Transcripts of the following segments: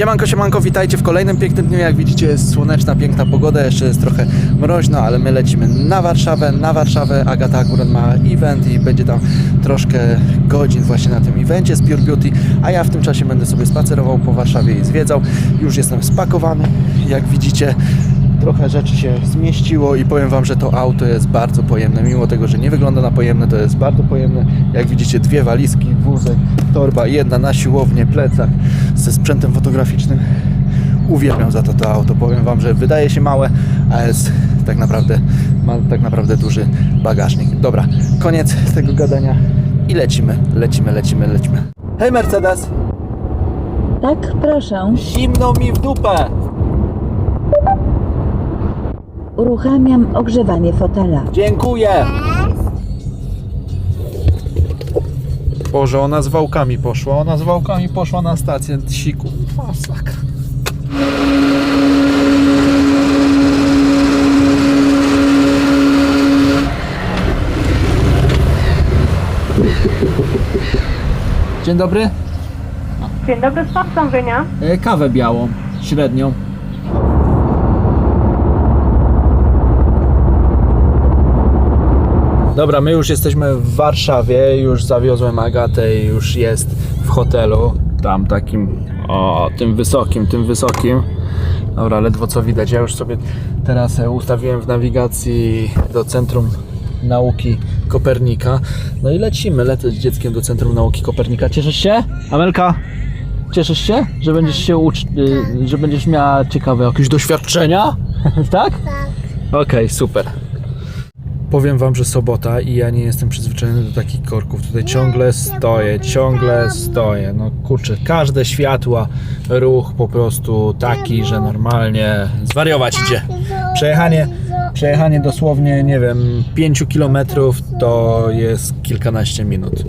Siemanko, siemanko, witajcie w kolejnym pięknym dniu. Jak widzicie jest słoneczna, piękna pogoda, jeszcze jest trochę mroźno, ale my lecimy na Warszawę, na Warszawę. Agata akurat ma event i będzie tam troszkę godzin właśnie na tym evencie z Pure Beauty, a ja w tym czasie będę sobie spacerował po Warszawie i zwiedzał. Już jestem spakowany, jak widzicie. Trochę rzeczy się zmieściło i powiem Wam, że to auto jest bardzo pojemne. Mimo tego, że nie wygląda na pojemne, to jest bardzo pojemne. Jak widzicie, dwie walizki, wózek, torba, jedna na siłownię, plecak ze sprzętem fotograficznym. Uwielbiam za to to auto. Powiem Wam, że wydaje się małe, a jest tak naprawdę, ma tak naprawdę duży bagażnik. Dobra, koniec tego gadania i lecimy, lecimy, lecimy, lecimy. Hej Mercedes! Tak, proszę. Zimno mi w dupę! Uruchamiam ogrzewanie fotela. Dziękuję! Boże, ona z wałkami poszła. Ona z wałkami poszła na stację siku. Masakra. Dzień dobry. Dzień dobry, z zamówienia. E, Kawę białą, średnią. Dobra, my już jesteśmy w Warszawie, już zawiozłem Agatę i już jest w hotelu. Tam takim, o, tym wysokim, tym wysokim. Dobra, ledwo co widać. Ja już sobie teraz e, ustawiłem w nawigacji do Centrum Nauki Kopernika. No i lecimy, lecę z dzieckiem do Centrum Nauki Kopernika. Cieszysz się? Amelka? Cieszysz się, że będziesz się ucz... y, że będziesz miała ciekawe jakieś doświadczenia? tak? Tak. Okej, super. Powiem wam, że sobota i ja nie jestem przyzwyczajony do takich korków. Tutaj ciągle stoję, ciągle stoję. No kurczę, każde światła, ruch po prostu taki, że normalnie zwariować idzie. Przejechanie, przejechanie dosłownie, nie wiem, 5 kilometrów to jest kilkanaście minut.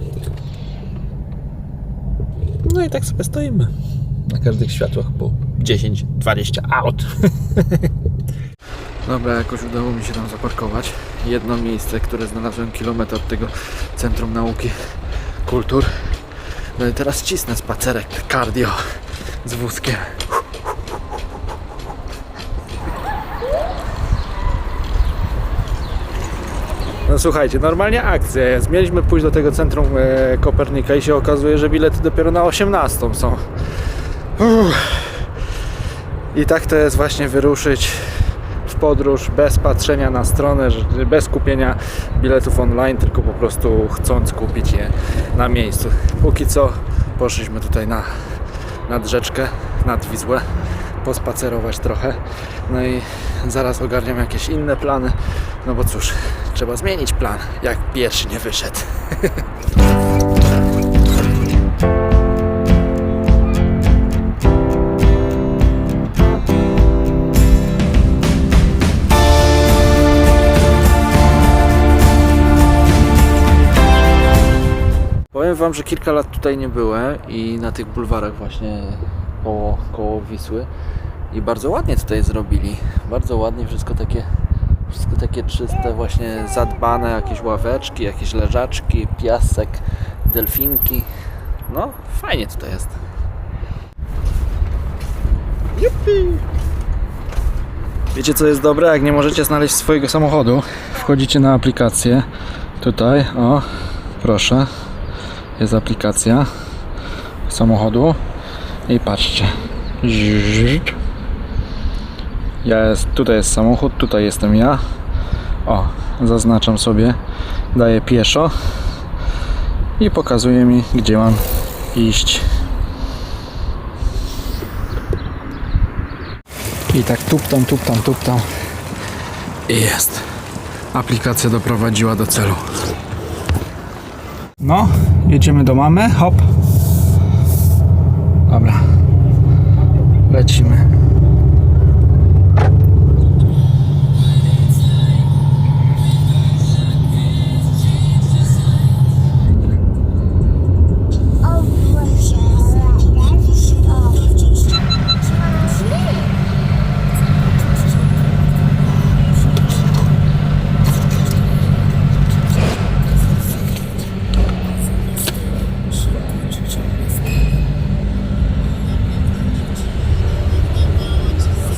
No i tak sobie stoimy. Na każdych światłach po 10-20 aut. Dobra, jakoś udało mi się tam zaparkować. Jedno miejsce, które znalazłem kilometr od tego Centrum Nauki Kultur. No i teraz cisnę spacerek cardio z wózkiem. No słuchajcie, normalnie akcja jest. Mieliśmy pójść do tego centrum e, Kopernika i się okazuje, że bilety dopiero na 18 są. Uff. I tak to jest właśnie wyruszyć podróż bez patrzenia na stronę, bez kupienia biletów online, tylko po prostu chcąc kupić je na miejscu. Póki co poszliśmy tutaj na, nad rzeczkę, nad Wisłę, pospacerować trochę. No i zaraz ogarniam jakieś inne plany, no bo cóż, trzeba zmienić plan, jak pierwszy nie wyszedł. Powiem Wam, że kilka lat tutaj nie byłem i na tych bulwarach właśnie koło, koło Wisły i bardzo ładnie tutaj zrobili. Bardzo ładnie, wszystko takie, wszystko takie czyste, właśnie zadbane, jakieś ławeczki, jakieś leżaczki, piasek, delfinki. No, fajnie tutaj jest. Jupi! Wiecie co jest dobre? Jak nie możecie znaleźć swojego samochodu, wchodzicie na aplikację. Tutaj, o, proszę jest aplikacja samochodu. I patrzcie. Ja jest, tutaj jest samochód, tutaj jestem ja. O, zaznaczam sobie. Daję pieszo. I pokazuje mi gdzie mam iść. I tak tuptam, tuptam, tuptam. I jest. Aplikacja doprowadziła do celu. No, jedziemy do mamy. Hop. Dobra. Lecimy.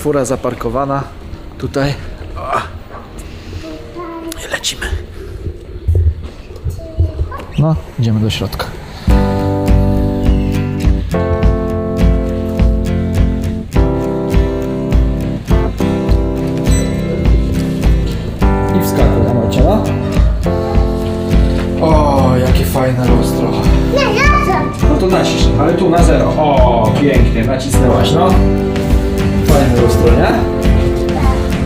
Fura zaparkowana tutaj. O. Lecimy. No, idziemy do środka. I wskakuj na Marcina. O, jakie fajne lustro. No to naciśnij, ale tu na zero. O, pięknie, nacisnęłaś, no. Fajne lustro, nie?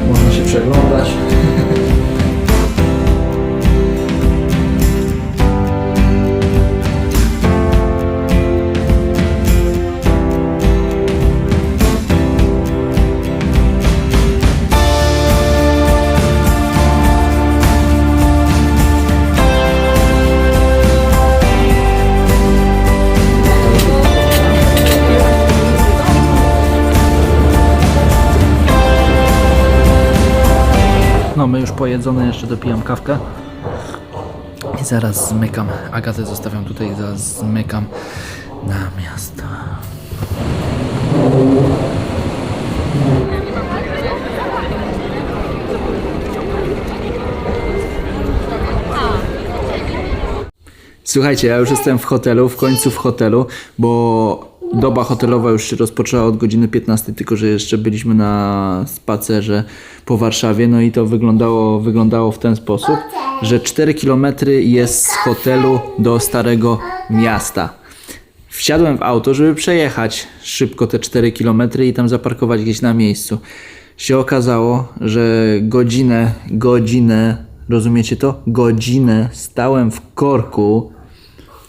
Można się przeglądać. pojedzone, jeszcze dopijam kawkę. I zaraz zmykam. Agatę zostawiam tutaj, zaraz zmykam na miasto. Słuchajcie, ja już jestem w hotelu, w końcu w hotelu, bo doba hotelowa już się rozpoczęła od godziny 15, tylko że jeszcze byliśmy na spacerze po Warszawie, no i to wyglądało, wyglądało w ten sposób, że 4 km jest z hotelu do Starego Miasta. Wsiadłem w auto, żeby przejechać szybko te 4 km i tam zaparkować gdzieś na miejscu. Się okazało, że godzinę, godzinę, rozumiecie to? Godzinę stałem w korku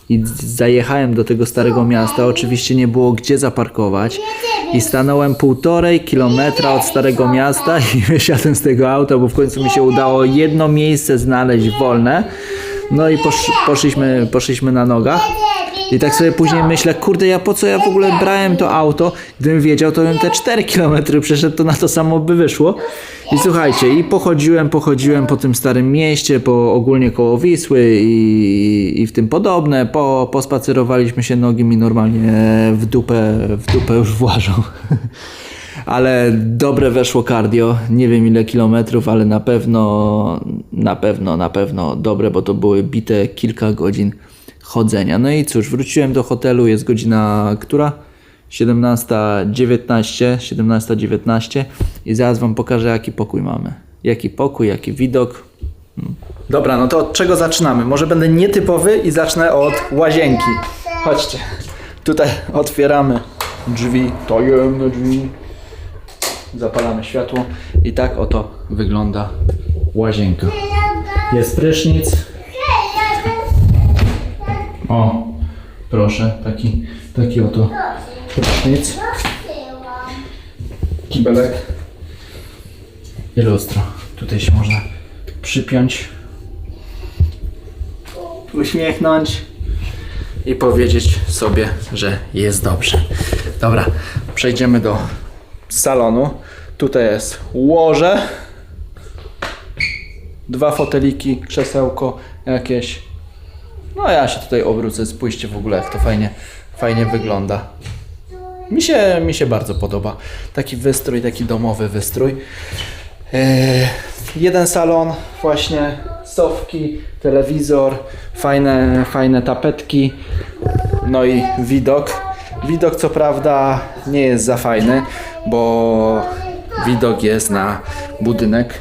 i zajechałem do tego starego miasta. Oczywiście nie było gdzie zaparkować. I stanąłem półtorej kilometra od starego miasta i wysiadłem z tego auta, bo w końcu mi się udało jedno miejsce znaleźć wolne. No i posz, poszliśmy, poszliśmy na nogach. I tak sobie później myślę, kurde, ja po co ja w ogóle brałem to auto? Gdybym wiedział, to bym te 4 km przeszedł, to na to samo by wyszło. I słuchajcie, i pochodziłem, pochodziłem po tym starym mieście, po ogólnie koło Wisły i, i w tym podobne. Po, pospacerowaliśmy się, nogi mi normalnie w dupę, w dupę już włażą. Ale dobre weszło cardio. Nie wiem ile kilometrów, ale na pewno, na pewno, na pewno dobre, bo to były bite kilka godzin chodzenia. No i cóż, wróciłem do hotelu, jest godzina która? 17.19, 17.19 i zaraz Wam pokażę jaki pokój mamy. Jaki pokój, jaki widok. Hmm. Dobra, no to od czego zaczynamy? Może będę nietypowy i zacznę od łazienki. Chodźcie. Tutaj otwieramy drzwi, tajemne drzwi. Zapalamy światło i tak oto wygląda łazienka. Jest prysznic. O, proszę, taki, taki oto prysznic. Kibelek. I lustro. Tutaj się można przypiąć, uśmiechnąć i powiedzieć sobie, że jest dobrze. Dobra, przejdziemy do salonu. Tutaj jest łoże, dwa foteliki, krzesełko jakieś. No ja się tutaj obrócę, spójrzcie w ogóle jak to fajnie, fajnie wygląda. Mi się, mi się bardzo podoba. Taki wystrój, taki domowy wystrój. Eee, jeden salon, właśnie sofki, telewizor, fajne, fajne tapetki, no i widok. Widok co prawda nie jest za fajny, bo widok jest na budynek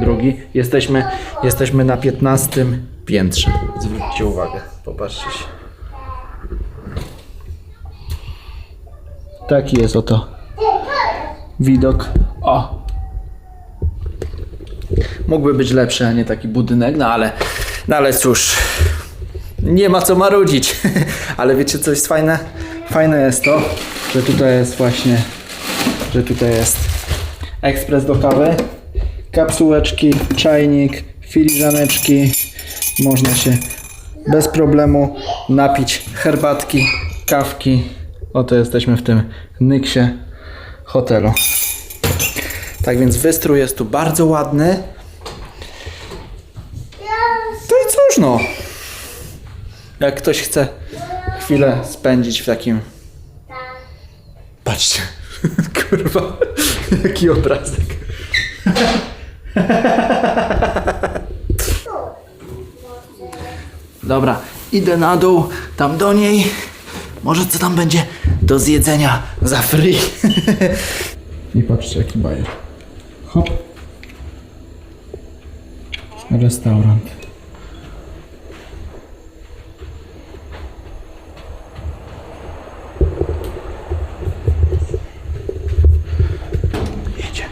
drugi. Jesteśmy, jesteśmy na 15 piętrze. Zwróćcie uwagę, popatrzcie się. Taki jest oto widok. O! Mógłby być lepszy, a nie taki budynek, no ale, no ale cóż, nie ma co marudzić. ale wiecie co jest fajne? Fajne jest to, że tutaj jest właśnie, że tutaj jest ekspres do kawy, kapsułeczki, czajnik, filiżaneczki. Można się bez problemu napić herbatki, kawki. Oto jesteśmy w tym nyksie hotelu. Tak więc wystrój jest tu bardzo ładny. To i cóż no. Jak ktoś chce chwilę spędzić w takim... Patrzcie. Kurwa, jaki obrazek. Dobra, idę na dół, tam do niej. Może co tam będzie do zjedzenia za free. I patrzcie jaki bajer. Hop. Restaurant. Jedzie.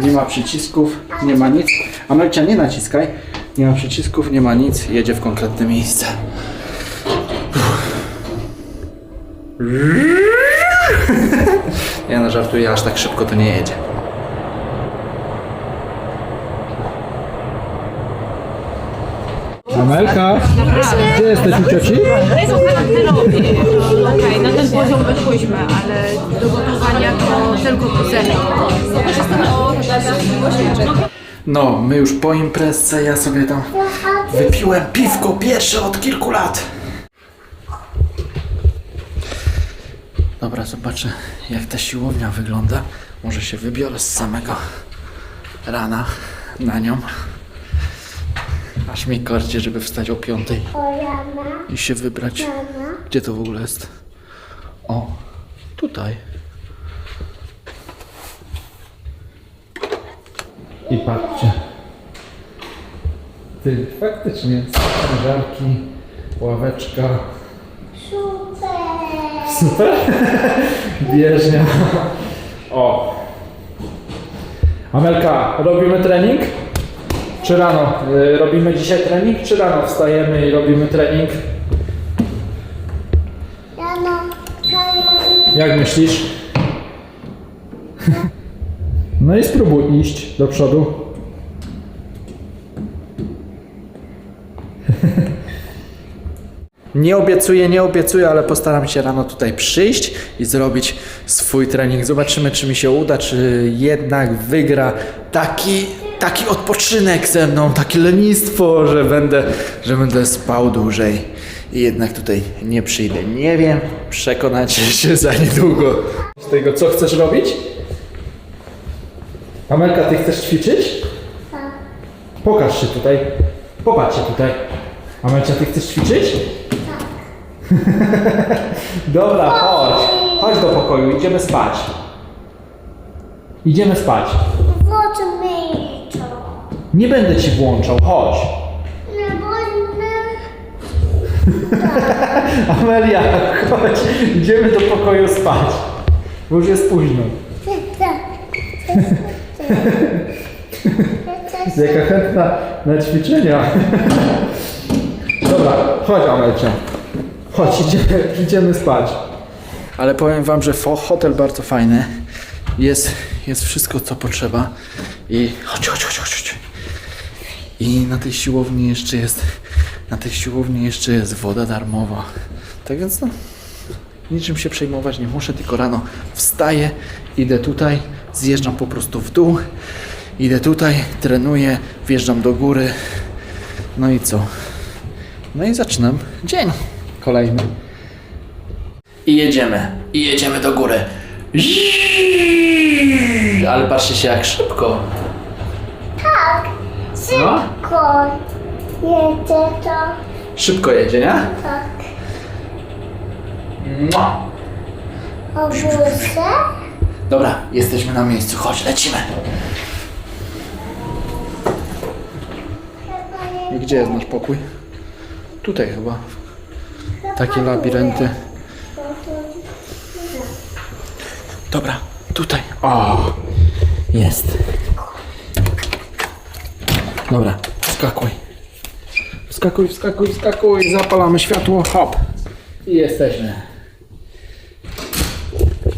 Nie ma przycisków, nie ma nic. Amelcia, nie naciskaj. Nie ma przycisków, nie ma nic. Jedzie w konkretne miejsce. Ja no żartuję, aż tak szybko to nie jedzie. Amelka, gdzie jesteś u cioci? Okej, na ten poziom weszłyśmy, ale do gotowania to tylko kuzyny. No, my już po imprezce, ja sobie tam wypiłem piwko pierwsze od kilku lat. Dobra, zobaczę jak ta siłownia wygląda. Może się wybiorę z samego rana na nią. Aż mi korcie, żeby wstać o piątej i się wybrać. Gdzie to w ogóle jest? O, tutaj. I patrzcie. Ty, faktycznie, żarki, ławeczka. Super. Bieżnia. O. Amelka, robimy trening? Czy rano? Y, robimy dzisiaj trening, czy rano wstajemy i robimy trening? Rano, Jak myślisz? No i spróbuj iść do przodu. Nie obiecuję, nie obiecuję, ale postaram się rano tutaj przyjść i zrobić swój trening. Zobaczymy, czy mi się uda, czy jednak wygra taki, taki odpoczynek ze mną, takie lenistwo, że będę, że będę spał dłużej i jednak tutaj nie przyjdę. Nie wiem, przekonacie się za niedługo. Z tego, co chcesz robić? Amelka, ty chcesz ćwiczyć? Tak. Pokaż się tutaj. Popatrz się tutaj. Amelcia, ty chcesz ćwiczyć? Tak. Dobra, chodź. Chodź do pokoju, idziemy spać. Idziemy spać. włącz to. Nie będę ci włączał, chodź. Nie będę. Amelia, chodź. Idziemy do pokoju spać. Bo już jest późno. Jaka chętna na ćwiczenia. Dobra, chodź Amelcia. Chodź, idziemy, idziemy spać. Ale powiem wam, że hotel bardzo fajny. Jest, jest wszystko co potrzeba. I chodź, chodź, chodź. chodź. I na tej siłowni jeszcze jest, na tej siłowni jeszcze jest woda darmowa. Tak więc no, niczym się przejmować nie muszę, tylko rano wstaję, idę tutaj, zjeżdżam po prostu w dół, idę tutaj, trenuję, wjeżdżam do góry. No i co? No i zaczynam dzień kolejny. I jedziemy, i jedziemy do góry. Ale patrzcie się jak szybko. Szybko. Jedzie to. Szybko jedzie, nie? Tak. Mua. Obudzę. Dobra, jesteśmy na miejscu, chodź, lecimy. I gdzie jest nasz pokój? Tutaj chyba. Takie labirynty. Dobra, tutaj. O, jest. Dobra, wskakuj. Wskakuj, wskakuj, wskakuj. Zapalamy światło, hop. I jesteśmy.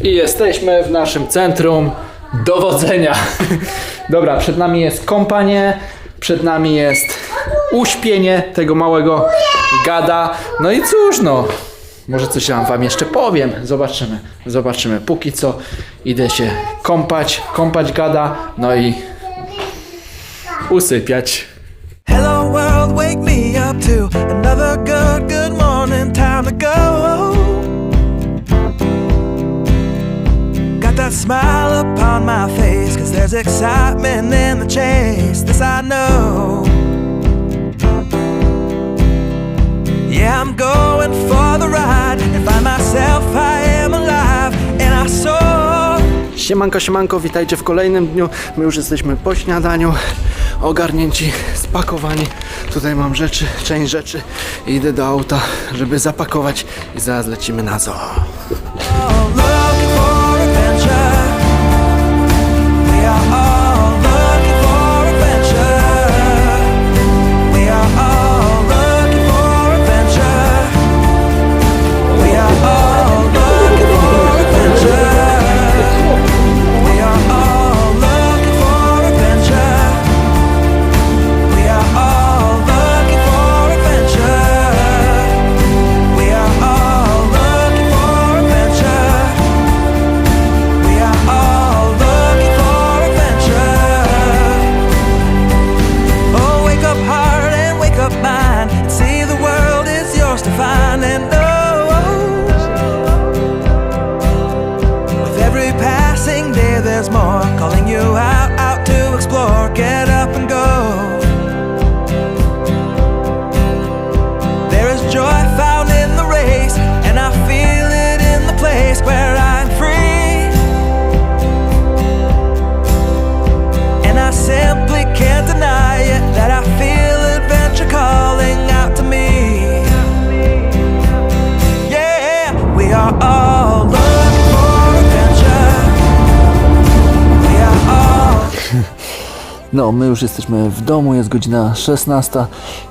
I jesteśmy w naszym centrum dowodzenia. Dobra, przed nami jest kąpanie, przed nami jest uśpienie tego małego gada. No i cóż, no. Może coś tam wam jeszcze powiem. Zobaczymy. Zobaczymy. Póki co idę się kąpać, kąpać gada, no i usypiać. Hello world, wake me up to another good, good morning. Time to go. Smile upon my face, cause there's excitement in the chase. This I know. Yeah, I'm going for the ride and find myself I am alive and I soar. Siemanko, siemanko, witajcie w kolejnym dniu. My już jesteśmy po śniadaniu, ogarnięci, spakowani. Tutaj mam rzeczy, część rzeczy. Idę do auta, żeby zapakować i zaraz lecimy na zoo. No, my już jesteśmy w domu, jest godzina 16.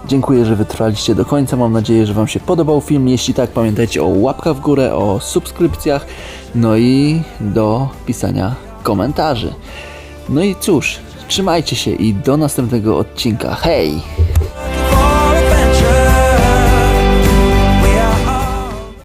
Dziękuję, że wytrwaliście do końca. Mam nadzieję, że Wam się podobał film. Jeśli tak, pamiętajcie o łapkach w górę, o subskrypcjach, no i do pisania komentarzy. No i cóż, trzymajcie się i do następnego odcinka. Hej!